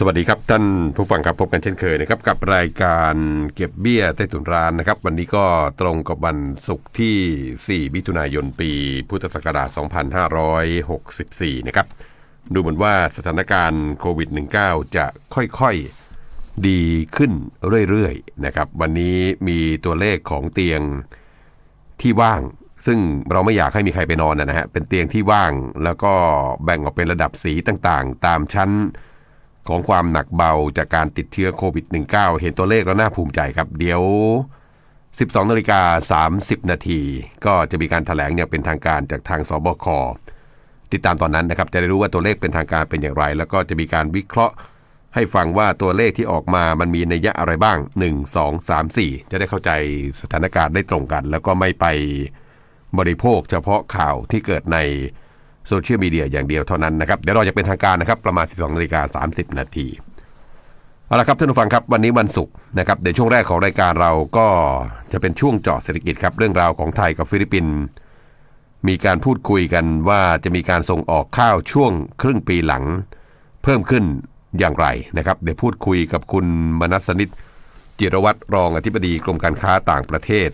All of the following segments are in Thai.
สวัสดีครับท่านผู้ฟังครับพบกันเช่นเคยนะครับกับรายการเก็บเบี้ยใต้ถุนร้านนะครับ วันนี้ก็ตรงกับวันศุกร์ที่ 4 มิถุนายนปี พุทธศักราช 2564 นะครับ ดูเหมือนว่าสถานการณ์โควิด -19 จะค่อยๆดีขึ้นเรื่อยๆนะครับ วันนี้มีตัวเลขของเตียงที่ว่าง ซึ่งเราไม่อยากให้มีใครไปนอนนะฮะเป็นเตียงที่ว่างแล้วก็แบ่งออกเป็นระดับสีต่างๆ ตามชั้น ของความหนักเบาจากการติดเชื้อโควิด -19 เห็นตัวเลขแล้วน่าภูมิใจครับ เดี๋ยว 12นาฬิกา30 นาทีก็จะมีการถแถลงอย่างเป็นทางการจากทางสบคติดตามตอนนั้นนะครับจะได้รู้ว่าตัวเลขเป็นทางการเป็นอย่างไร แล้วก็จะมีการวิเคราะห์ให้ฟังว่าตัวเลขที่ออกมามันมีนัยยะอะไรบ้าง 1 2 3 4 จะได้เข้าใจสถานการณ์ได้ตรงกัน แล้วก็ไม่ไปบริโภคเฉพาะข่าวที่เกิดใน โซเชียลมีเดียอย่างเดียวเท่านั้นนะครับ เดี๋ยวเราจะเป็นทางการนะครับ ประมาณ 12นาฬิกา30 นาทีเอาละครับท่านผู้ฟังครับวันนี้วันศุกร์นะครับในช่วงแรกของรายการเราก็จะเป็นช่วงเจาะเศรษฐกิจครับเรื่องราวของไทยกับฟิลิปปินส์มีการพูดคุยกันว่าจะมีการส่งออกข้าวช่วงครึ่งปีหลัง เพิ่มขึ้นอย่างไรนะครับเดี๋ยวพูดคุยกับคุณมนัสนิตจิรวัตรรองอธิบดีกรมการค้าต่างประเทศ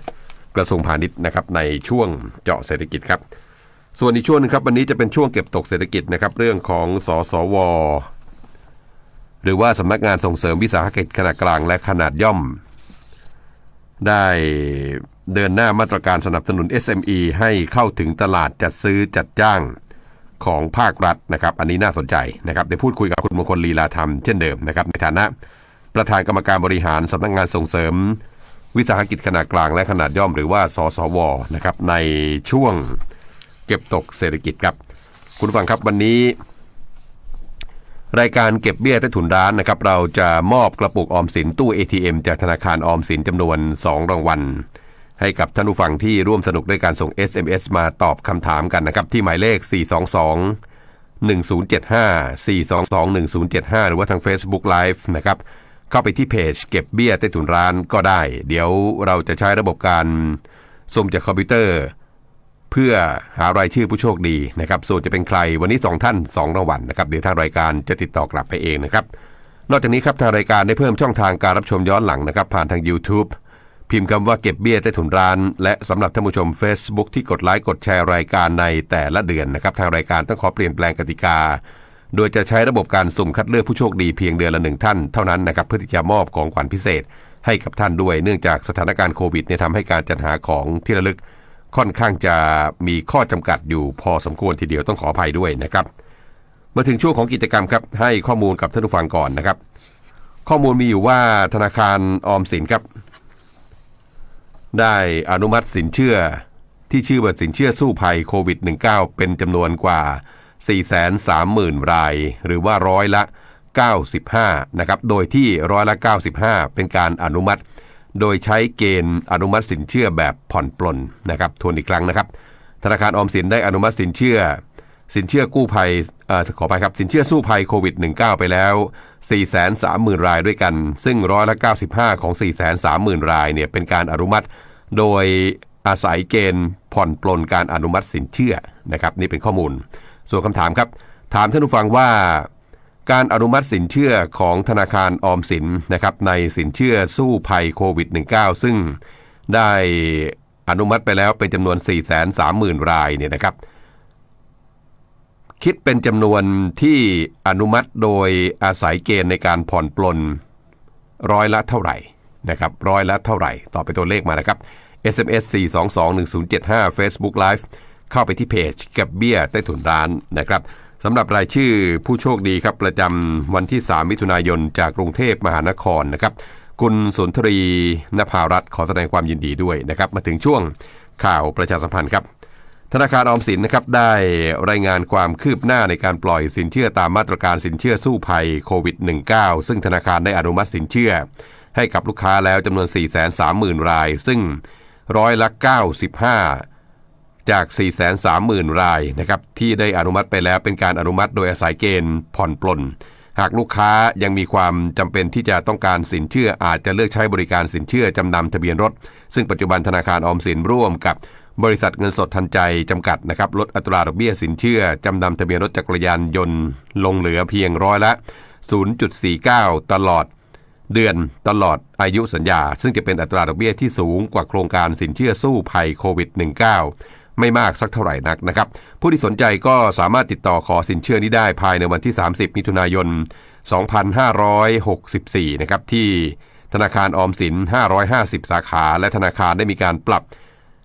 กระทรวงพาณิชย์นะครับในช่วงเจาะเศรษฐกิจครับ ส่วนอีกช่วงหนึงครับวันนี้จะเป็นช่วงเก็บตกเศรษฐกิจนะครับเรื่องของสสว หรือว่าสำนักงานส่งเสริมวิสาหกิจขนาดกลางและขนาดย่อม ได้เดินหน้ามาตรการสนับสนุน SME ให้เข้าถึงตลาดจัดซื้อจัดจ้างของภาครัฐนะครับ อันนี้น่าสนใจนะครับได้พูดคุยกับคุณมงคลลีลาธรรมเช่นเดิมนะครับในฐานะประธานกรรมการบริหารสำนักงานส่งเสริม วิสาหกิจขนาดกลางและขนาดย่อม หรือว่าสสวนะครับในช่วง เก็บตกเศรษฐกิจครับ คุณฟังครับวันนี้ รายการเก็บเบี้ยใต้ถุนร้านนะครับ เราจะมอบกระปุกออมสินตู้ ATM จากธนาคารออมสินจำนวน 2 รางวัล ให้กับท่านผู้ฟังที่ร่วมสนุกด้วยการส่ง SMS มาตอบคำถามกันนะครับ ที่หมายเลข 422 1075 422 1075 หรือว่าทาง Facebook Live นะครับ เข้าไปที่เพจเก็บเบี้ยใต้ถุนร้านก็ได้ เดี๋ยวเราจะใช้ระบบการส่งจากคอมพิวเตอร์ เพื่อหารายชื่อผู้โชคดีนะครับส่วนจะเป็นใครวันนี้ 2 ท่าน2รางวัลนะครับเดี๋ยวทางรายการจะติดต่อกลับไปเองนะครับนอกจากนี้ครับทางรายการได้เพิ่มช่องทางการรับชมย้อนหลังนะครับผ่านทาง YouTube พิมพ์คำว่าเก็บเบี้ยใต้ถุนร้าน และสำหรับท่านผู้ชม Facebook ที่กดไลค์กดแชร์รายการในแต่ละเดือนนะครับทางรายการต้องขอเปลี่ยนแปลงกติกา โดยจะใช้ระบบการสุ่มคัดเลือกผู้โชคดีเพียงเดือนละหนึ่งท่านเท่านั้นนะครับเพื่อที่จะมอบของขวัญพิเศษให้กับท่านด้วย เนื่องจากสถานการณ์โควิดเนี่ยทำให้การจัดหาของที่ระลึก ค่อนข้างจะมีข้อจำกัดอยู่พอสมควรทีเดียวต้องขออภัยด้วยนะครับ มาถึงช่วงของกิจกรรมครับให้ข้อมูลกับท่านผู้ฟังก่อนนะครับ ข้อมูลมีอยู่ว่าธนาคารออมสินครับ ได้อนุมัติสินเชื่อที่ชื่อว่าสินเชื่อสู้ภัยโควิด -19 เป็นจำนวนกว่า 430,000 ราย หรือว่าร้อยละ 95 นะครับ โดยที่ร้อยละ 95 เป็นการอนุมัติ โดยใช้เกณฑ์อนุมัติสินเชื่อแบบผ่อนปลนนะครับทวนอีกครั้งนะครับ ธนาคารออมสินได้อนุมัติสินเชื่อ สินเชื่อกู้ภัยเอ่อขอไปครับสินเชื่อสู้ภัยโควิด -19 ไปแล้ว 430,000 รายด้วยกัน ซึ่งร้อยละ 95 ของ 430,000 รายเนี่ยเป็นการอนุมัติ โดยอาศัยเกณฑ์ผ่อนปลนการอนุมัติสินเชื่อนะครับนี่เป็นข้อมูล ส่วนคำถามครับ ถามท่านผู้ฟังว่า การอนุมัติสินเชื่อของธนาคารออมสินนะครับในสินเชื่อสู้ภัยโควิด -19 ซึ่งได้อนุมัติไปแล้วเป็นจำนวน 430,000 รายเนี่ยนะครับ คิดเป็นจำนวนที่อนุมัติโดยอาศัยเกณฑ์ในการผ่อนปลนร้อยละเท่าไหร่นะครับร้อยละเท่าไหร่ ต่อไปตัวเลขมานะครับ SMS 4221075 Facebook Live เข้าไปที่เพจกับเบี้ยใต้ถุนร้านนะครับ สำหรับรายชื่อผู้โชคดีครับประจำวันที่ 3 มิถุนายนจากกรุงเทพมหานครนะครับคุณสุนทรีนภารัตน์ขอแสดงความยินดีด้วยนะครับ มาถึงช่วงข่าวประชาสัมพันธ์ครับ ธนาคารออมสินนะครับได้รายงานความคืบหน้าในการปล่อยสินเชื่อตามมาตรการสินเชื่อสู้ภัยโควิด -19 ซึ่งธนาคารได้อนุมัติสินเชื่อ ให้กับลูกค้าแล้วจำนวน 430,000 ราย ซึ่งร้อยละ 95 จาก 430,000 รายนะครับที่ได้อนุมัติไปแล้วเป็นการอนุมัติโดยอาศัยเกณฑ์ผ่อนปลน หากลูกค้ายังมีความจำเป็นที่จะต้องการสินเชื่ออาจจะเลือกใช้บริการสินเชื่อจำนำทะเบียนรถ ซึ่งปัจจุบันธนาคารออมสินร่วมกับบริษัทเงินสดทันใจ จำกัดนะครับลดอัตราดอกเบี้ยสินเชื่อ จำนำทะเบียนรถจักรยานยนต์ ลงเหลือเพียงร้อยละ 0.49 ตลอด เดือนตลอดอายุสัญญา ซึ่งจะเป็นอัตราดอกเบี้ยที่สูงกว่าโครงการสินเชื่อสู้ภัยโควิด -19 ไม่มากสักเท่าไหร่นักนะครับ ผู้ที่สนใจก็สามารถติดต่อขอสินเชื่อนี้ได้ภายในวันที่ 30 มิถุนายน 2564 นะครับที่ธนาคารออมสิน 550 สาขา และธนาคารได้มีการปรับ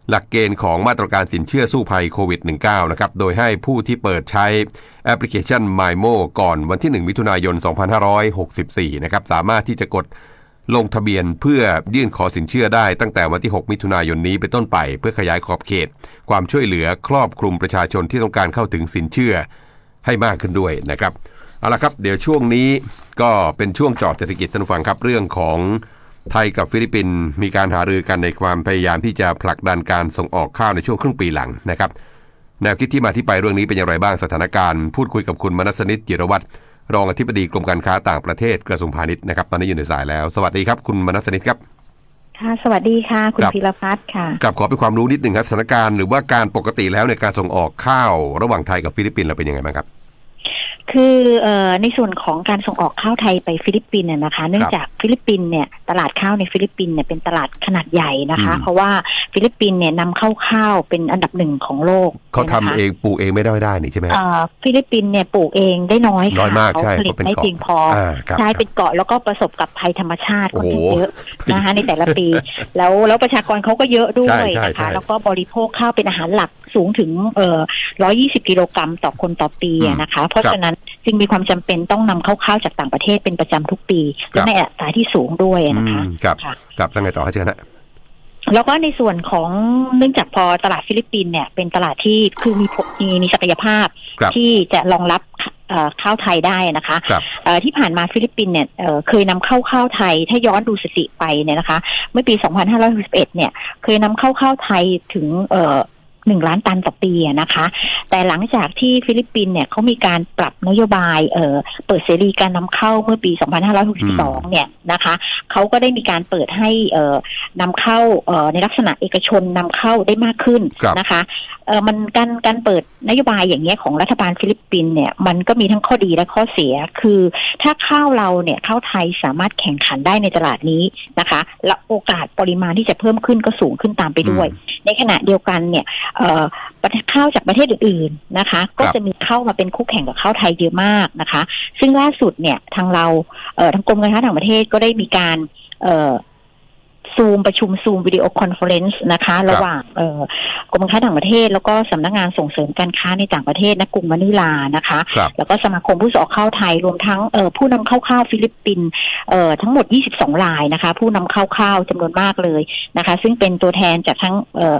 หลักเกณฑ์ของมาตรการสินเชื่อสู้ภัยโควิด -19 นะครับ โดยให้ผู้ที่เปิดใช้แอปพลิเคชัน MyMo ก่อนวันที่ 1 มิถุนายน 2564 นะครับ สามารถที่จะกด ลงทะเบียนเพื่อยื่นขอสินเชื่อได้ตั้งแต่วันที่ 6 มิถุนายนนี้เป็นต้นไปเพื่อขยายขอบเขต ความช่วยเหลือครอบคลุมประชาชนที่ต้องการเข้าถึงสินเชื่อให้มากขึ้นด้วยนะครับเอาละครับ เดี๋ยวช่วงนี้ก็เป็นช่วงจาะเศรษฐกิจท่านฟังครับเรื่องของไทยกับฟิลิปปินส์มีการหารือกันในความพยายามที่จะผลักดันการส่งออกข้าวในช่วงครึ่งปีหลังนะครับแนวคิดที่มาที่ไปเรื่องนี้เป็นอย่างไรบ้างสถานการณ์ พูดคุยกับคุณมนัสนิตจิรวัตร รองอธิบดีกรมการค้าต่างประเทศกระทรวงพาณิชย์นะครับ ตอนนี้อยู่ในสายแล้ว สวัสดีครับคุณมนัสนิตครับค่ะสวัสดีค่ะ คุณครับพีรพัฒน์ค่ะกับขอเป็นความรู้นิดหนึ่งครับสถานการณ์หรือว่าการปกติแล้วในการส่งออกข้าวระหว่างไทยกับฟิลิปปินส์เราเป็นยังไงบ้างครับ คือเอ่อในส่วนของการส่งออกข้าวไทยไปฟิลิปปินส์เนี่ยนะคะ เนื่องจากฟิลิปปินส์เนี่ยตลาดข้าวในฟิลิปปินส์เนี่ยเป็นตลาดขนาดใหญ่นะคะอืมเพราะว่าฟิลิปปินส์เนี่ยนำเข้าข้าวเป็นอันดับหนึ่งของโลกเขาทำนะคะเองปลูกเองไม่ได้ได้นี่ใช่ไหมฮะเอ่อฟิลิปปินส์เนี่ยปลูกเองได้น้อยค่ะน้อยมากใช่เขาผลิตเพราะเป็นไม่เกาะเพียงพออ่าครับใช่ครับเป็นเกาะแล้วก็ประสบกับภัยธรรมชาติโอ้ค่อนโหข้างเยอะนะคะในแต่ละปี แล้วแล้วประชากรเขาก็เยอะด้วใช่ยใช่นะใช่คะแล้วก็บริโภคข้าวเป็นอาหารหลักสูงถึงเอ่อ120 กิโลกรัมต่อคนต่อปีอะนะคะ เพราะฉะนั้นจึงมีความจำเป็นต้องนำเข้าข้าวจากต่างประเทศเป็นประจำทุกปีและในอัตราที่สูงด้วยอะนะคะอืมครับค่ะครับแล้วไงต่อครับเชิญนะแล้วก็ในส่วนของเนื่องจากพอตลาดฟิลิปปินส์เนี่ย เป็นตลาดที่คือมีมีมีศักยภาพครับที่จะรองรับเอ่อข้าวไทยได้นะคะครับเอ่อที่ผ่านมาฟิลิปปินส์เนี่ยเอ่อเคยนำเข้าข้าวไทย ถ้าย้อนดูสถิติไปเนี่ยนะคะ เมื่อปี 2561 เนี่ย เคยนำเข้าข้าวไทยถึงเอ่อ หนึ่งล้านตันต่อปีอะนะคะ แต่หลังจากที่ฟิลิปปินส์เนี่ยเขามีการปรับนโยบายเอ่อเปิดเสรีการนำเข้าเมื่อปี 2562 เนี่ยนะคะเขาก็ได้มีการเปิดให้เอ่อนำเข้าเอ่อในลักษณะเอกชนนำเข้าได้มากขึ้นครับนะคะ เออมันการการเปิดนโยบายอย่างเงี้ยของรัฐบาลฟิลิปปินส์เนี่ยมันก็มีทั้งข้อดีและข้อเสีย คือถ้าข้าวเราเนี่ยข้าวไทยสามารถแข่งขันได้ในตลาดนี้นะคะ และโอกาสปริมาณที่จะเพิ่มขึ้นก็สูงขึ้นตามไปด้วย ในขณะเดียวกันเนี่ยเอ่อประเทศข้าวจากประเทศอื่นๆนะคะ ก็ครับจะมีเข้ามาเป็นคู่แข่งกับข้าวไทยเยอะมากนะคะ ซึ่งล่าสุดเนี่ยทางเราเอ่อทางกรมการค้าต่างประเทศก็ได้มีการเอ่อ ซูมประชุมซูมวิดีโอคอนเฟอเรนซ์นะคะ ระหว่างเอ่อกรมการค้าต่างประเทศ แล้วก็สำนักงานส่งเสริมการค้าในต่างประเทศณกรุงมะนิลานะคะครับแล้วก็สมาคมผู้ส่งออกข้าวไทยรวมทั้งเอ่อผู้นำเข้าข้าวฟิลิปปินส์เอ่อทั้งหมด 22 รายนะคะ ผู้นำเข้าข้าวจำนวนมากเลยนะคะ ซึ่งเป็นตัวแทนจากทั้งเอ่อ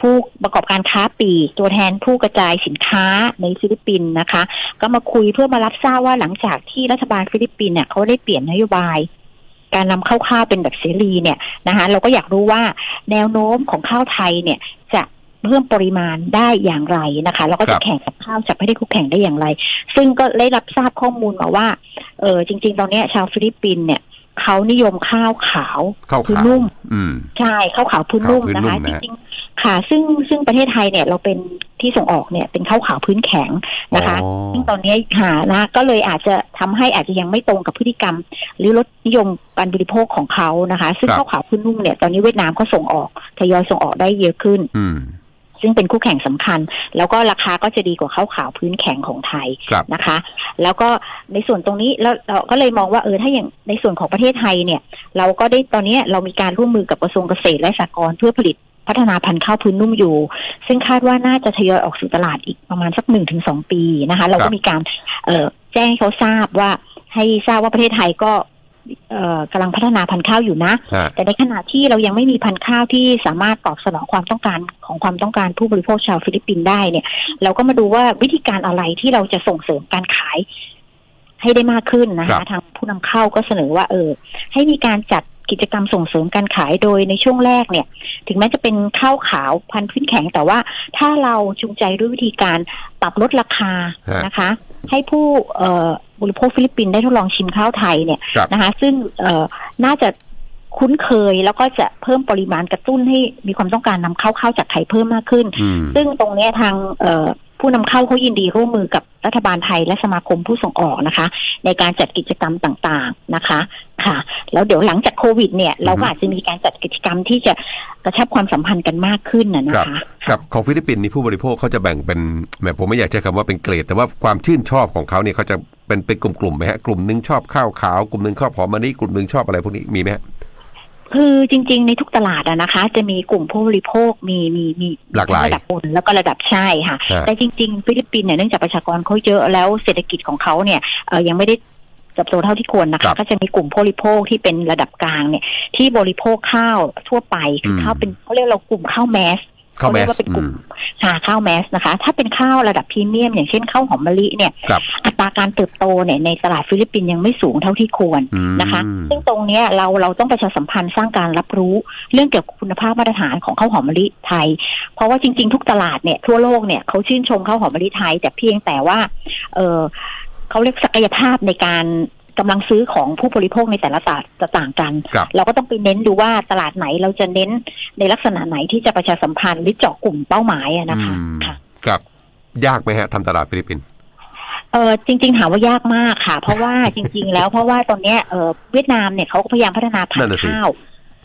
ผู้ประกอบการค้าปลีกตัวแทนผู้กระจายสินค้าในฟิลิปปินส์นะคะ ก็มาคุยเพื่อมารับทราบว่าหลังจากที่รัฐบาลฟิลิปปินส์เนี่ยเขาได้เปลี่ยนนโยบาย การนำเข้าข้าวเป็นแบบเสรีเนี่ยนะคะเราก็อยากรู้ว่าแนวโน้มของข้าวไทยเนี่ยจะเพิ่มปริมาณได้อย่างไรนะคะ แล้วก็ครัจะบแข่งกับข้าวจากประเทศคู่แข่งได้อย่างไร ซึ่งก็ได้รับทราบข้อมูลมาว่าเออจริง ๆ ตอนเนี้ยชาวฟิลิปปินส์เนี่ยเขานิยมข้าวขาวเข้าคือขาวนุ่มอืมใช่ข้าวขาวพื้นนุ่มข้าวพื้นนะคะนุ่มจนะฮะริงๆ ค่ะ ซึ่งซึ่งประเทศไทยเนี่ยเราเป็นที่ส่งออกเนี่ยเป็นข้าวขาวพื้นแข็งนะคะอ๋อซึ่งตอนนี้หานะก็เลยอาจจะทำให้อาจจะยังไม่ตรงกับพฤติกรรม หรือรสนิยมการบริโภคของเขานะคะ ซึ่งครับข้าวขาวพื้นนุ่มเนี่ยตอนนี้เวียดนามก็ส่งออกทยอยส่งออกได้เยอะขึ้นอืมซึ่งเป็นคู่แข่งสำคัญ แล้วก็ราคาก็จะดีกว่าข้าวขาวพื้นแข็งของไทยครับนะคะ แล้วก็ในส่วนตรงนี้แล้วเราก็เลยมองว่าเออถ้าอย่างในส่วนของประเทศไทยเนี่ย เราก็ได้ตอนนี้เรามีการร่วมมือกับกระทรวงเกษตรและสหกรณ์เพื่อผลิต พัฒนาพันธุ์ข้าวพื้นนุ่มอยู่ ซึ่งคาดว่าน่าจะทยอยออกสู่ตลาดอีกประมาณสักหนึ่งถึงสองปีนะคะ เราครัก็บมีการเอ่อแจ้งให้เขาทราบว่าให้ทราบว่าประเทศไทยก็เอ่อกำลังพัฒนาพันธุ์ข้าวอยู่นะฮะแต่ในขณะที่เรายังไม่มีพันธุ์ข้าวที่สามารถตอบสนองความต้องการของความต้องการผู้บริโภคชาวฟิลิปปินส์ได้เนี่ย เราก็มาดูว่าวิธีการอะไรที่เราจะส่งเสริมการขายให้ได้มากขึ้นนะครัคะบทางผู้นำเข้าก็เสนอว่าเออ ให้มีการจัด กิจกรรมส่งเสริมการขายโดยในช่วงแรกเนี่ย ถึงแม้จะเป็นข้าวขาวพันธุ์พื้นแข็ง แต่ว่าถ้าเราจูงใจด้วยวิธีการปรับลดราคาฮะนะคะ ให้ผู้เอ่อบริโภคฟิลิปปินส์ได้ทดลองชิมข้าวไทยเนี่ยครับนะคะ ซึ่งเอ่อน่าจะคุ้นเคยแล้วก็จะเพิ่มปริมาณกระตุ้นให้มีความต้องการนำเข้าข้าวจากไทยเพิ่มมากขึ้นอืมซึ่งตรงเนี้ยทางเอ่อ ผู้นำเข้าเขายินดีร่วมมือกับรัฐบาลไทยและสมาคมผู้ส่งออกนะคะ ในการจัดกิจกรรมต่างๆนะคะค่ะ แล้วเดี๋ยวหลังจากโควิด เนี่ย เราก็อาจจะมีการจัดกิจกรรมที่จะกระชับความสัมพันธ์กันมากขึ้นนะนะครับคะครับของฟิลิปปินส์นี่ผู้บริโภคเขาจะแบ่งเป็นแหมผมไม่อยากใช้คำว่าเป็นเกรด แต่ว่าความชื่นชอบของเขาเนี่ยเขาจะเป็นเป็นกลุ่มๆไหมฮะกลุ่มหนึ่งชอบข้าวขาวกลุ่มหนึ่งชอบหอมมะลิกลุ่มหนึ่งชอบอะไรพวกนี้มีไหมฮะ คือจริง ๆ ในทุกตลาดอะนะคะ จะมีกลุ่มผู้บริโภคมีมีมีหลากหลายระดับบนแล้วก็ระดับใช่ค่ะฮะแต่จริง ๆ ฟิลิปปินส์เนี่ยเนื่องจากประชากรเขาเยอะแล้วเศรษฐกิจของเขาเนี่ยเออยังไม่ได้เติบโตเท่าที่ควรนะครัคะบก็จะมีกลุ่มผู้บริโภคที่เป็นระดับกลางเนี่ยที่บริโภคข้าวทั่วไปคืออมข้าวเป็นเขาเรียกเรากลุ่มข้าวแมส ข้าวแมเรียสกว่าเป็นกอืลุ่มมค่ะข้าวแมสนะคะ ถ้าเป็นข้าวระดับพรีเมียม อย่างเช่นข้าวหอมมะลิเนี่ยครับอัตราการเติบโตเนี่ยในตลาดฟิลิปปินส์ยังไม่สูงเท่าที่ควรอืมนะคะ ซึ่งตรงเนี้ยเราเราต้องประชาสัมพันธ์สร้างการรับรู้เรื่องเกี่ยวกับคุณภาพมาตรฐานของข้าวหอมมะลิไทย เพราะว่าจริง ๆ ทุกตลาดเนี่ยทั่วโลกเนี่ยเขาชื่นชมข้าวหอมมะลิไทย แต่เพียงแต่ว่า เออเขาเรียกศักยภาพในการ กำลังซื้อของผู้บริโภคในแต่ละตลาดจะต่างกันครับเราก็ต้องไปเน้นดูว่าตลาดไหนเราจะเน้นในลักษณะไหนที่จะประชาสัมพันธ์หรือเจาะกลุ่มเป้าหมายอะนะคะอืมค่ะครับยากไหมฮะทำตลาดฟิลิปปินส์เออจริงๆถามว่ายากมากค่ะ เพราะว่าจริง ๆ แล้วเพราะว่าตอนเนี้ยเออเวียดนามเนี่ยเขาก็พยายามพัฒนาพันนั่นธุ์น่ะสิข้าว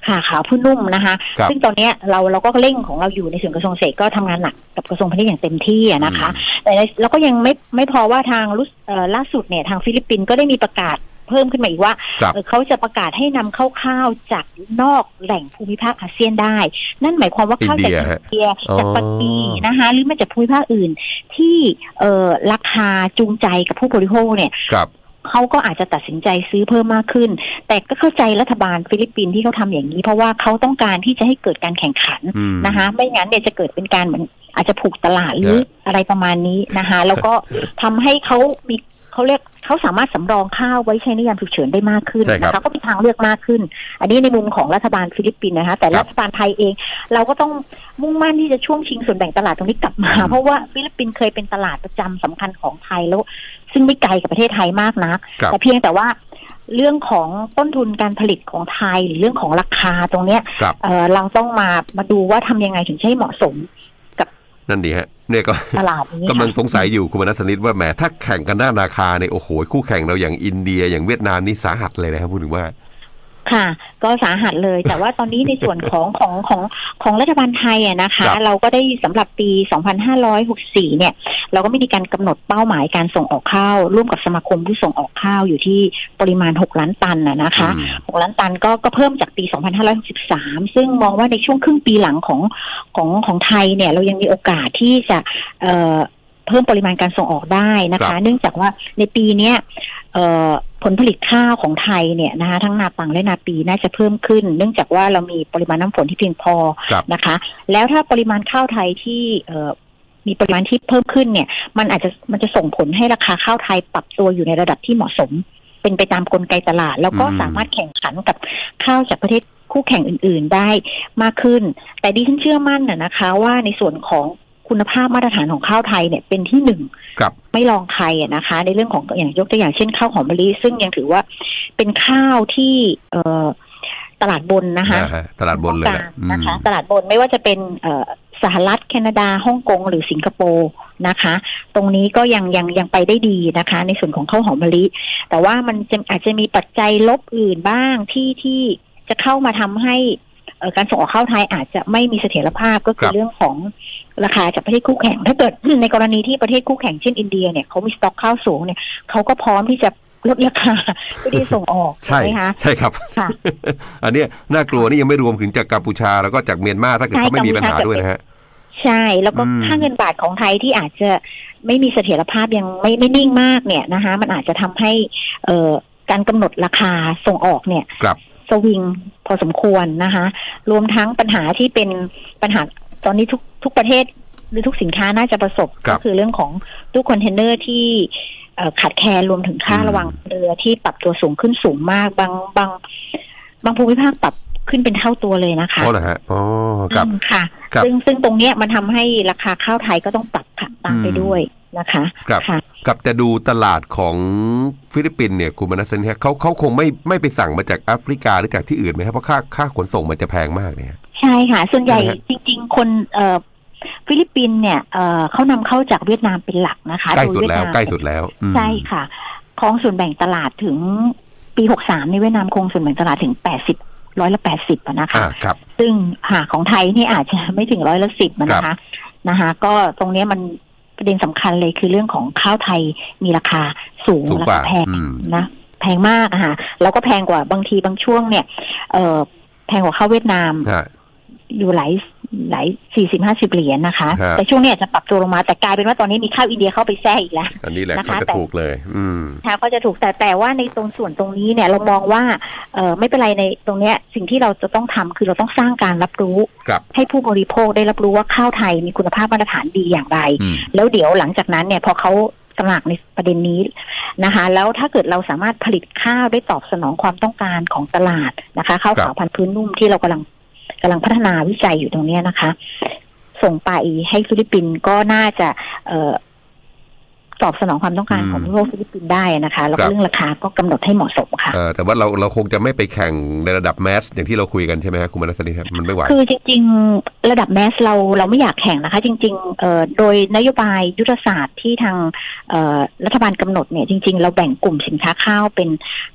ค่ะขาวผู้นุ่มนะคะ ครับซึ่งตอนเนี้ยเราเราก็เร่งของเราอยู่ในส่วนกระทรวงเกษตรก็ทำงานหนักกับกระทรวงพาณิชย์อย่างเต็มที่อะนะคะ แต่ในเราก็ยังไม่ไม่พอว่าทางรุสเอ่อล่าสุดเนี่ยทางฟิลิปปินส์ก็ได้มีประกาศเพิ่มขึ้นมาอีกว่าครับ เอ่อเขาจะประกาศให้นำเข้าข้าวจากนอกแหล่งภูมิภาคอาเซียนได้ นั่นหมายความว่าข้าวจากอิอินเดียฮะ นเดียอ๋อจากปัตตีนะคะหรือมาจากภูมิภาคอื่นที่เอ่อราคาจูงใจกับผู้บริโภคเนี่ย ครับ เขาก็อาจจะตัดสินใจซื้อเพิ่มมากขึ้น แต่ก็เข้าใจรัฐบาลฟิลิปปินส์ที่เขาทำอย่างนี้ เพราะว่าเขาต้องการที่จะให้เกิดการแข่งขันอืมนะคะ ไม่งั้นเนี่ยจะเกิดเป็นการเหมือนอาจจะผูกตลาดหรือฮะอะไรประมาณนี้นะคะ แล้วก็ทำให้เขามี เขาเรียกเขาสามารถสำรองข้าวไว้ใช้ในยามฉุกเฉินได้มากขึ้นใช่ครับนะคะก็มีทางเลือกมากขึ้น อันนี้ในมุมของรัฐบาลฟิลิปปินส์นะคะ แต่ครับรัฐบาลไทยเอง เราก็ต้องมุ่งมั่นที่จะช่วงชิงส่วนแบ่งตลาดตรงนี้กลับมาอืมเพราะว่าฟิลิปปินส์เคยเป็นตลาดประจำสำคัญของไทยแล้ว ซึ่งไม่ไกลกับประเทศไทยมากนักครับแต่เพียงแต่ว่าเรื่องของต้นทุนการผลิตของไทยหรือเรื่องของราคาตรงเนี้ยครับเออเราต้องมามาดูว่าทำยังไงถึงจะให้เหมาะสมนั่นดีฮะ เนี่ยก็ตลาดนี้กำลังค่ะสงสัยอยู่คุณมนัสนิทว่าแหมถ้าแข่งกันด้านราคาเนี่ยโอ้โหคู่แข่งเราอย่างอินเดียอย่างเวียดนามนี่สาหัสเลยนะครับพูดถึงว่า ค่ะ ก็สาหัสเลย แต่ว่าตอนนี้ในส่วนของของของของรัฐบาลไทยอะนะคะครับเราก็ได้สำหรับปี 2564 เนี่ย เราก็ไม่มีการกำหนดเป้าหมายการส่งออกข้าว ร่วมกับสมาคมผู้ส่งออกข้าวอยู่ที่ปริมาณ 6 ล้านตันนะนะคะอืม6ล้านตันก็ก็เพิ่มจากปี 2563 ซึ่งมองว่าในช่วงครึ่งปีหลังของของของไทยเนี่ย เรายังมีโอกาสที่จะเอ่อ เพิ่มปริมาณการส่งออกได้นะครัคะบเนื่องจากว่าในปีเนี้ยเอ่อผลผลิตข้าวของไทยเนี่ยนะคะทั้งนาปังและนาปีน่าจะเพิ่มขึ้น เนื่องจากว่าเรามีปริมาณน้ำฝนที่เพียงพอครับนะคะ แล้วถ้าปริมาณข้าวไทยที่เอ่อมีปริมาณที่เพิ่มขึ้นเนี่ย มันอาจจะมันจะส่งผลให้ราคาข้าวไทยปรับตัวอยู่ในระดับที่เหมาะสม เป็นไปตามกลไกตลาด แล้วก็อืมสามารถแข่งขันกับข้าวจากประเทศคู่แข่งอื่น ๆได้มากขึ้น แต่ดิฉันเชื่อมั่นน่ะนะคะ ว่าในส่วนของ คุณภาพมาตรฐานของข้าวไทยเนี่ยเป็นที่หนึ่งครับไม่ลองใครอะนะคะ ในเรื่องของอย่างยกตัวอย่างเช่นข้าวหอมมะลิซึ่งยังถือว่าเป็นข้าวที่เอ่อตลาดบนนะคะอ่าฮะตลาดบนเลยต้องแหกาละรนะคะตลาดบนไม่ว่าจะเป็นเอ่อสหรัฐแคนาดาฮ่องกงหรือสิงคโปร์นะคะ ตรงนี้ก็ยังยังยังไปได้ดีนะคะ ในส่วนของข้าวหอมมะลิ แต่ว่ามันจะอาจจะมีปัจจัยลบอื่นบ้างที่ที่จะเข้ามาทำให้เอ่อการส่งออกข้าวไทยอาจจะไม่มีเสถียรภาพก็คือเรื่องของ ราคาจากประเทศคู่แข่ง ถ้าเกิดในกรณีที่ประเทศคู่แข่งเช่นอินเดียเนี่ยเขามีสต็อกข้าวสูงเนี่ยเขาก็พร้อมที่จะลดราคาเพื่อที่จะส่งออกใช่ไหมคะใช่ครับค่ะอันเนี้ยน่ากลัวนี่ยังไม่รวมถึงจากกัมพูชาแล้วก็จากเมียนมาถ้าเกิดเขาไม่มีปัญหาด้วยนะฮะใช่แล้วก็อืมค่าเงินบาทของไทยที่อาจจะไม่มีเสถียรภาพยังไม่ไม่นิ่งมากเนี่ยนะคะ มันอาจจะทำให้เอ่อการกำหนดราคาส่งออกเนี่ยครับสวิงพอสมควรนะคะ รวมทั้งปัญหาที่เป็นปัญหา ตอนนี้ทุกทุกประเทศหรือทุกสินค้าน่าจะประสบครัก็บคือเรื่องของตู้คอนเทนเนอร์ที่เอ่อขาดแคลนรวมถึงค่าอืมระวังเรือที่ปรับตัวสูงขึ้นสูงมาก บางบางบางภูมิภาคปรับขึ้นเป็นเท่าตัวเลยนะคะเพราะเหรอฮะอ๋อครับอืมค่ะครับซึ่งซึ่งตรงเนี้ยมันทำให้ราคาข้าวไทยก็ต้องปรับค่ะตามไปอืมด้วยนะคะครับค่ะกับจะดูตลาดของฟิลิปปินส์เนี่ยคุณมนัสนิทเขาเขาคงไม่ไม่ไปสั่งมาจากแอฟริกาหรือจากที่อื่นไหมครับเพราะค่าค่าขนส่งมันจะแพงมากเนี่ยใช่ค่ะ ส่วนใหญ่ใช่ไหมฮะจริงๆ คนเอ่อฟิลิปปินส์เนี่ยเอ่อเขานำเข้าจากเวียดนามเป็นหลักนะคะใกล้สุดโเยแล้วนามใกล้สุดแล้วอืมใช่ค่ะครองส่วนแบ่งตลาดถึงปี63ในเวียดนามครองส่วนแบ่งตลาดถึง80ร้อยละ80อะนะคะอ่าครับซึ่งหากของไทยนี่อาจจะไม่ถึงร้อยละสิบนะคะนะคะ ก็ตรงเนี้ยมันประเด็นสำคัญเลยคือเรื่องของข้าวไทยมีราคาสูงสูงรากว่าคาแพงอืมนะแพงมากอะค่ะแล้วก็แพงกว่าบางทีบางช่วงเนี่ย เออแพงกว่าข้าวเวียดนามฮะอยู่หลาย หลายสี่สิบห้าสิบเหรียญนะคะ ฮะ แต่ช่วงเนี้ยจะปรับตัวลงมาแต่กลายเป็นว่าตอนนี้มีข้าวอินเดียเข้าไปแทรกอีกแล้ว อันนี้แหละนะคะมันจะแต่ ถูกเลย อืม ค่ะก็จะถูกแต่แต่ว่าในตรงส่วนตรงนี้เนี่ยเรามองว่าเออไม่เป็นไรในตรงเนี้ยสิ่งที่เราจะต้องทำคือเราต้องสร้างการรับรู้ ครับ ให้ผู้บริโภคได้รับรู้ว่าข้าวไทยมีคุณภาพมาตรฐานดีอย่างไร อืม แล้วเดี๋ยวหลังจากนั้นเนี่ยพอเขาตระหนักในประเด็นนี้นะคะ แล้วถ้าเกิดเราสามารถผลิตข้าวได้ตอบสนองความต้องการของตลาดนะคะข้าวครับ ขาวพันธุ์พื้นนุ่มที่เรากำลัง กำลังพัฒนาวิจัยอยู่ตรงเนี้ยนะคะ ส่งไปให้ฟิลิปปินส์ก็น่าจะเตอบสนองความต้องการอืมของผู้บริโภคฟิลิปปินส์ได้นะคะ แล้วครัก็บเรื่องราคาก็กำหนดให้เหมาะสมค่ะเออแต่ว่าเราเราคงจะไม่ไปแข่งในระดับแมสอย่างที่เราคุยกันใช่ไหมครับคุณมนัสนิครับมันไม่ไหวคือจริง ๆ ระดับแมสเราเราไม่อยากแข่งนะคะ จริงๆเอ่อโดยนโยบายยุทธศาสตร์ที่ทางเอ่อรัฐบาลกำหนดเนี่ยจริง ๆ เราแบ่งกลุ่มสินค้าข้าวเป็น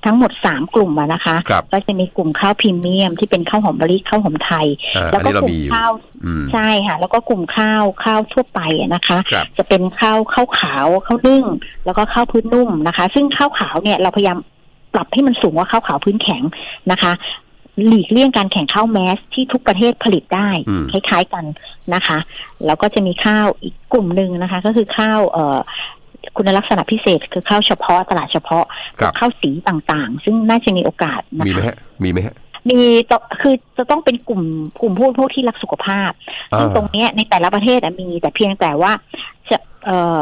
ทั้งหมดสามกลุ่มอะนะคะครับก็จะมีกลุ่มข้าวพรีเมียมที่เป็นข้าวหอมมะลิข้าวหอมไทยอ่าแล้อัวนก็นี้เรากลุ่มีมอยู่ข้าวอืมใช่ค่ะแล้วก็กลุ่มข้าวข้าวทั่วไปอะนะคะครับจะเป็นข้าวข้าวขาวข้าวนึ่ง แล้วก็ข้าวพื้นนุ่มนะคะ ซึ่งข้าวขาวเนี่ยเราพยายามปรับให้มันสูงกว่าข้าวขาวพื้นแข็งนะคะหลีกเลี่ยงการแข่งข้าวแมสที่ทุกประเทศผลิตได้อืมคล้ายๆกันนะคะ แล้วก็จะมีข้าวอีกกลุ่มหนึ่งนะคะ ก็คือข้าวเอ่อคุณลักษณะพิเศษคือข้าวเฉพาะตลาดเฉพาะครับข้าวสีต่างๆ ซึ่งน่าจะมีโอกาสนะมีไหมคะฮะมีไหมฮะมีต่อคือจะต้องเป็นกลุ่มกลุ่มผู้บริโภคที่รักสุขภาพซึ่งอ่าตรงเนี้ยในแต่ละประเทศอะมีแต่เพียงแต่ว่าจะเอ่อ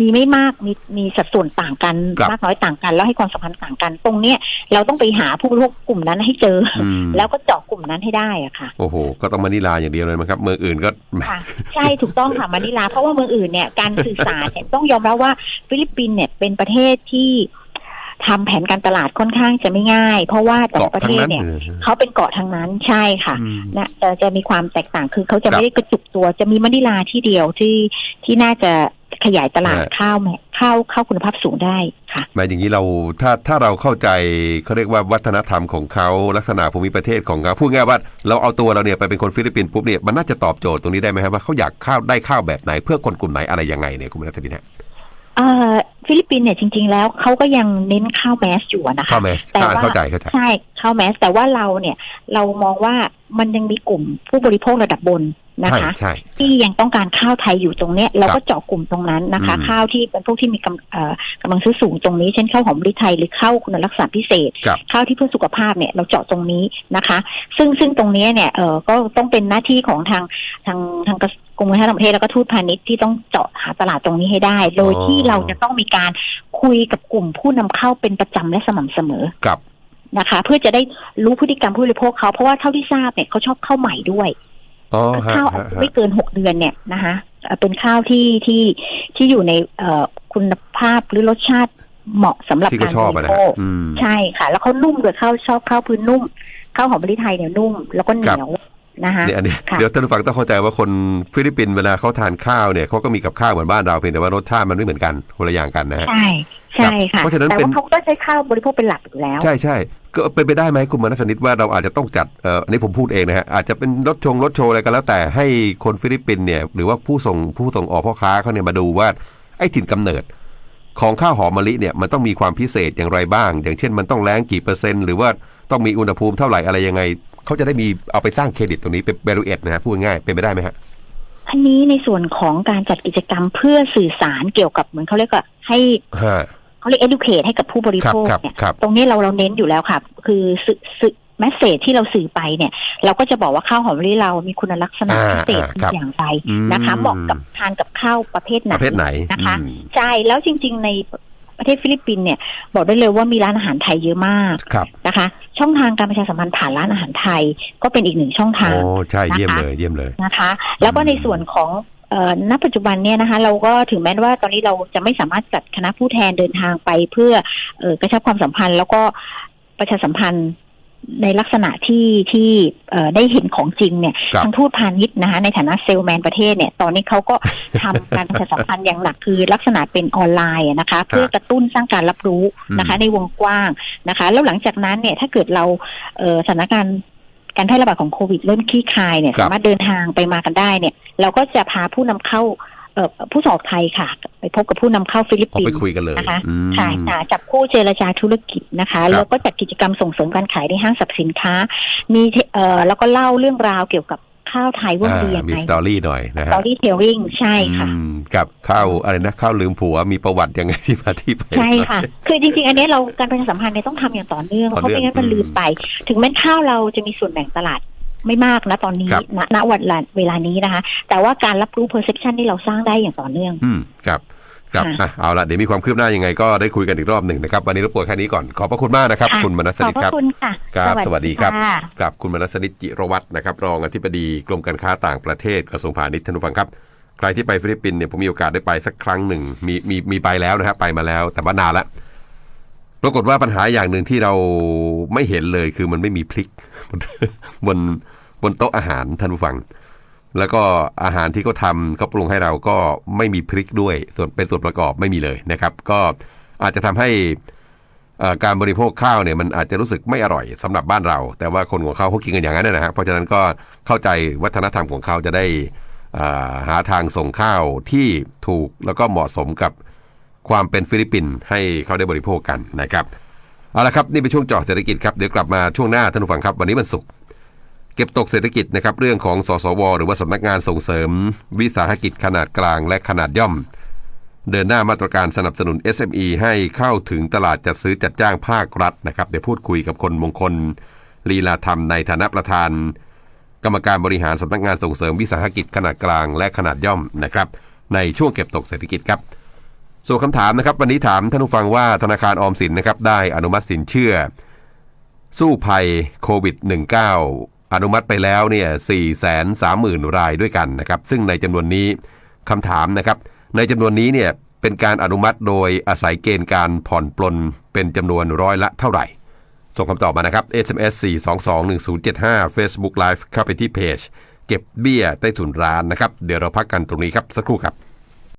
มีไม่มากมีมีสัดส่วนต่างกันครับมากน้อยต่างกัน แล้วให้ความสำคัญต่างกัน ตรงเนี้ยเราต้องไปหาผู้บริโภคกลุ่มนั้นให้เจอออืมแล้วก็เจาะกลุ่มนั้นให้ได้อะค่ะ โอ้โห ก็ต้องมานิลาอย่างเดียวเลยมั้งครับ เมืองอื่นก็ค่ะใช่ถูกต้องค่ะมานิลา เพราะว่าเมืองอื่นเนี่ยการสื่อสารเนี่ยต้องยอมรับว่าฟิลิปปินส์เนี่ยเป็นประเทศที่ทำแผนการตลาดค่อนข้างจะไม่ง่าย เพราะว่าแต่ละเกาะประทั้เทงศนั้นเนี่ยเออเขาเป็นเกาะทางนั้นใช่ค่ะอืมนะจะจะมีความแตกต่างคือเขาจะครับไม่ได้กระจุกตัว จะมีมะนิลาที่เดียวที่ที่น่าจะ ขยายตลาดฮะข้าวแม่ข้าวข้าวคุณภาพสูงได้ค่ะหมายอย่างนี้เราถ้าถ้าเราเข้าใจเขาเรียกว่าวัฒนธรรมของเขาลักษณะภูมิประเทศของเขาพูดง่ายว่าเราเอาตัวเราเนี่ยไปเป็นคนฟิลิปปินส์ปุ๊บเนี่ยมันน่าจะตอบโจทย์ตรงนี้ได้ไหมครับว่าเขาอยากข้าวได้ข้าวแบบไหนเพื่อคนกลุ่มไหนอะไรยังไงเนี่ยคุณมนัสนิฮะเอ่อ ฟิลิปปินส์เนี่ยจริง ๆ แล้วเขาก็ยังเน้นข้าวแมสอยู่อะนะคะข้าวแมสแต่อ่าว่าเข้าใจเข้าใจใช่ข้าวแมส แต่ว่าเราเนี่ยเรามองว่ามันยังมีกลุ่มผู้บริโภคระดับบนนะใช่คะใช่ที่ยังต้องการข้าวไทยอยู่ตรงเนี้ยเราก็เจาะกลุ่มตรงนั้นนะคะอืมข้าวที่เป็นพวกที่มีกำเอ่อกำลังซื้อสูงตรงนี้ เช่นข้าวหอมมะลิไทยหรือข้าวคุณลักษณะพิเศษครับข้าวที่เพื่อสุขภาพเนี่ยเราเจาะตรงนี้นะคะ ซึ่งซึ่งตรงเนี้ยเนี่ยเออก็ต้องเป็นหน้าที่ของทางทางทาง กระกรมการค้าต่างประเทศแล้วก็ทูตพาณิชย์ที่ต้องเจาะหาตลาดตรงนี้ให้ได้ โดยอ๋อที่เราจะต้องมีการคุยกับกลุ่มผู้นำเข้าเป็นประจำและสม่ำเสมอครับนะคะ เพื่อจะได้รู้พฤติกรรมผู้บริโภคเขาเพราะว่าเท่าที่ทราบเนี่ยเขาชอบข้าวใหม่ด้วยอ๋อฮะข้าวฮะฮะไม่เกินหกเดือนเนี่ยนะคะเอ่อเป็นข้าวที่ที่ที่อยู่ในเอ่อคุณภาพหรือรสชาติเหมาะสำหรับที่กาเขารชอบบอะรินะโภฮะคอืมใช่ค่ะ แล้วเขานุ่มด้วยข้าวชอบข้าวพื้นนุ่มข้าวหอมมะลิไทยเนี่ยนุ่ม แล้วก็เหนียว นะคะเนี่ยอันนี้ค่ะเดี๋ยวท่านผู้ฟังต้องเข้าใจว่าคนฟิลิปปินส์เวลาเขาทานข้าวเนี่ยเขาก็มีกับข้าวเหมือนบ้านเราเพียงแต่ว่ารสชาติมันไม่เหมือนกันคนละอย่างกันนะฮะใช่ใช่ค่ะเพราะฉะนั้นแต่เป็นว่าเขาก็ใช้ข้าวบริโภคเป็นหลักอยู่แล้ว ใช่ใช่ก็เป็นไปได้ไหมคุณมนัสนิตว่าเราอาจจะต้องจัดเอ่ออันนี้ผมพูดเองนะฮะอาจจะเป็นรถชงรถโชว์อะไรกันแล้วแต่ให้คนฟิลิปปินส์เนี่ยหรือว่าผู้ส่งผู้ส่งออกพ่อค้าเขาเนี่ยมาดูว่าไอ้ถิ่นกำเนิดของข้าวหอมมะลิเนี่ยมันต้องมีความพิเศษอย่างไรบ้าง อย่างเช่นมันต้องแรงกี่เปอร์เซ็นต์หรือว่าต้องมีอุณหภูมิเท่าไหร่อะไรยังไง เขาจะได้มีเอาไปสร้างเครดิตตรงนี้เป็นเบลูเอตนะฮะพูดง่ายๆเป็นไปได้ไหมฮะอันนี้ในส่วนของการจัดกิจกรรมเพื่อสื่อสารเกี่ยวกับเหมือนเขาเรียกว่าให้ฮะเขาเรียก educate ให้กับผู้บริครับโภคครับเนี่ยครับตรงนี้เราเราเน้นอยู่แล้วค่ะ คือสื่อสื่อแมสเซจที่เราสื่อไปเนี่ย เราก็จะบอกว่าข้าวหอมมะลิเรามีคุณลักษณะอ่าพิเศษอ่าครับอย่างไรอืมนะคะเหมาะกับทานกับข้าวประเภทไหนประเภทไหนนะคะอืมใช่แล้วจริง ๆ ใน ประเทศฟิลิปปินส์เนี่ยบอกได้เลยว่ามีร้านอาหารไทยเยอะมากครับนะคะ ช่องทางการประชาสัมพันธ์ผ่านร้านอาหารไทยก็เป็นอีกหนึ่งช่องทางโอ้ใช่นะคะเยี่ยมเลยเยี่ยมเลยนะคะ แล้วก็ในส่วนของเอ่อณปัจจุบันเนี่ยนะคะเราก็ถึงแม้ว่าตอนนี้เราจะไม่สามารถจัดคณะผู้แทนเดินทางไปเพื่อเอ่อกระชับความสัมพันธ์แล้วก็ประชาสัมพันธ์ ในลักษณะที่ที่เอ่อได้เห็นของจริงเนี่ยครับทางทูตพาณิชย์นะคะในฐานะเซลแมนประเทศเนี่ย ตอนนี้เขาก็ทำการประชาสัมพันธ์อย่างหนักคือลักษณะเป็นออนไลน์อะนะคะ เพื่อกระตุ้นสร้างการรับรู้นะคะ ในวงกว้างนะคะ แล้วหลังจากนั้นเนี่ยถ้าเกิดเราเอ่อสถานการณ์การแพร่ระบาดของโควิดเริ่มคลี่คลายเนี่ยครับสามารถเดินทางไปมากันได้เนี่ย เราก็จะพาผู้นำเข้าเอ่อ ผู้ส่งออกไทยค่ะ ไปพบกับผู้นำเข้าฟิลิปออกปินไปส์คุยกันเลยนะคะอืมค่ะค่ะจับคู่เจรจาธุรกิจนะคะครับแล้วก็จัดกิจกรรมส่งเสริมการขายในห้างสรรพสินค้า มีเทเอ่อแล้วก็เล่าเรื่องราวเกี่ยวกับข้าวไทยว่าอ่าดียังมีไงสตอรี่หน่อยนะสฮะตอรี่เทลลิ่งใช่ค่ะอืมกับข้าวอะไรนะข้าวลืมผัวมีประวัติยังไงที่มาที่ไปใช่ค่ะ คือจริงๆ อันนี้เราการประชาสัมพันธ์เนี่ยต้องทำอย่างต่อเนื่องต่อเพราะเนื่องไม่งั้นมันอืมลืมไป ถึงแม้ข้าวเราจะมีส่วนแบ่งตลาด ไม่มากนะตอนนี้ครับณณวันเวลานี้นะคะ แต่ว่าการรับรู้ perception ที่เราสร้างได้อย่างต่อเนื่อง อืมครับครับค่ะอะเอาละเดี๋ยวมีความคืบหน้ายังไงก็ได้คุยกันอีกรอบหนึ่งนะครับ วันนี้รบกวนแค่นี้ก่อน ขอบพระคุณมากนะครับค่ะคุณมนัสขอบนิตพครับระคุณค่ะครับ สวัสดีครับค่ะกับคุณมนัสนิตจิรวัตรนะครับ รองอธิบดีกรมการค้าต่างประเทศกระทรวงพาณิชย์ท่านผู้ฟังครับ ใครที่ไปฟิลิปปินส์เนี่ยผมมีโอกาสได้ไปสักครั้งหนึ่งมีมีมีไปแล้วนะครับไปมาแล้ว แต่ว่านานละ ปรากฏว่าปัญหาอย่างหนึ่งที่เราไม่เห็นเลยคือมันไม่มีพริก บนบนโต๊ะอาหารท่านผู้ฟัง แล้วก็อาหารที่เขาทำเขาปรุงให้เราก็ไม่มีพริกด้วย ส่วนเป็นส่วนประกอบไม่มีเลยนะครับ ก็อาจจะทำให้การบริโภคข้าวเนี่ยมันอาจจะรู้สึกไม่อร่อยสำหรับบ้านเรา แต่ว่าคนของเขาเขากินกันอย่างนั้นนะฮะเพราะฉะนั้นก็เข้าใจวัฒนธรรมของเขาจะได้หาทางส่งข้าวที่ถูกแล้วก็เหมาะสมกับ ความเป็นฟิลิปปินส์ให้เขาได้บริโภคกันนะครับเอาละครับนี่เป็นช่วงจาะเศรษฐกิจครับเดี๋ยวกลับมาช่วงหน้าท่านผู้ฟังครับวันนี้มันศุกร์เก็บตกเศรษฐกิจนะครับเรื่องของสสว หรือว่าสำนักงานส่งเสริม วิสาหกิจขนาดกลางและขนาดย่อม เดินหน้ามาตรการสนับสนุน SME ให้เข้าถึงตลาดจัดซื้อจัดจ้างภาครัฐนะครับเดี๋ยวพูดคุยกับคนมงคล ลีลาธรรมในฐานะประธาน กรรมการบริหารสำนักงานส่งเสริมวิสาหกิจขนาดกลางและขนาดย่อมนะครับในช่วงเก็บตกเศรษฐกิจครับ ส่วนคำถามนะครับ วันนี้ถามท่านผู้ฟังว่าธนาคารออมสินนะครับได้อนุมัติสินเชื่อ สู้ภัยโควิด -19 อนุมัติไปแล้วเนี่ย4 3 0 0 0 0 รายด้วยกันนะครับ ซึ่งในจำนวนนี้คำถามนะครับ ในจำนวนนี้เนี่ยเป็นการอนุมัติโดยอาศัยเกณฑ์การผ่อนปลนเป็นจำนวนร้อยละเท่าไหร่ ส่งคำตอบมานะครับ SMS 4221075 Facebook Live เข้าไปที่เพจเก็บเบี้ยใต้ถุนร้านนะครับ เดี๋ยวเราพักกันตรงนี้ครับ สักครู่ครับ